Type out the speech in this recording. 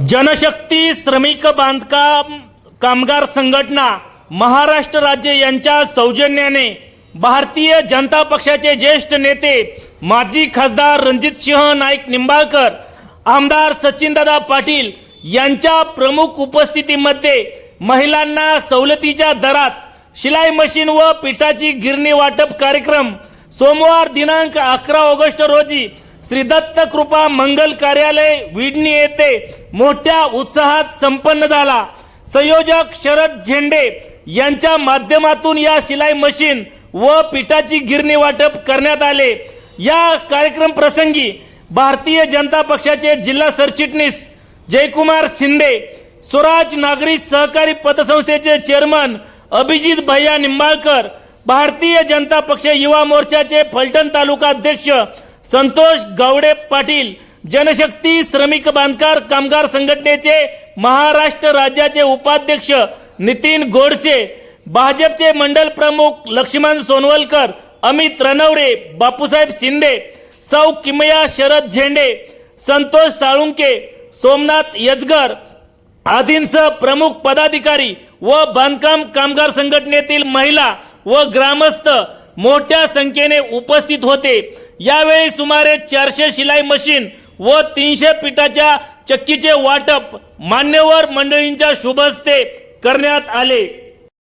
जनशक्ती श्रमिक बांधकाम कामगार संघटना महाराष्ट्र राज्य यांच्या सौजन्याने भारतीय जनता पक्षाचे ज्येष्ठ नेते माजी खासदार रणजित सिंह नाईक निंबाळकर आमदार सचिनदादा पाटील यांच्या प्रमुख उपस्थितीमध्ये महिलांना सवलतीच्या दरात शिलाई मशीन व पिठाची गिरणी वाटप कार्यक्रम सोमवार दिनांक अकरा ऑगस्ट रोजी श्री दत्त कृपा मंगल कार्यालय विडणी येथे मोठ्या उत्साहात संपन्न झाला. संयोजक शरद झेंडे यांच्या माध्यमातून या शिलाई मशीन व पिठाची गिरणी वाटप करण्यात आले. या कार्यक्रम प्रसंगी भारतीय जनता पक्षाचे जिल्हा सरचिटणीस जयकुमार शिंदे स्वराज नागरी सहकारी पतसंस्थेचे चेअरमन अभिजित भैया निंबाळकर भारतीय जनता पक्ष युवा मोर्चाचे फलटण तालुका अध्यक्ष संतोष गावडे पाटील जनशक्ती श्रमिक बांधकार कामगार संघटनेचे महाराष्ट्र राज्याचे उपाध्यक्ष नितीन गोडसे भाजपचे मंडल प्रमुख लक्ष्मण सोनवलकर अमित रनवरे बापूसाहेब शिंदे सौ किमया शरद झेंडे संतोष साळुंके सोमनाथ यजगर आदींसह प्रमुख पदाधिकारी व बांधकाम कामगार संघटनेतील महिला व ग्रामस्थ मोठ्या संख्येने उपस्थित होते. यावेळी सुमारे चारशे शिलाई मशीन व तीनशे पिठाच्या चक्कीचे वाटप मान्यवर मंडळींच्या शुभ हस्ते करण्यात आले.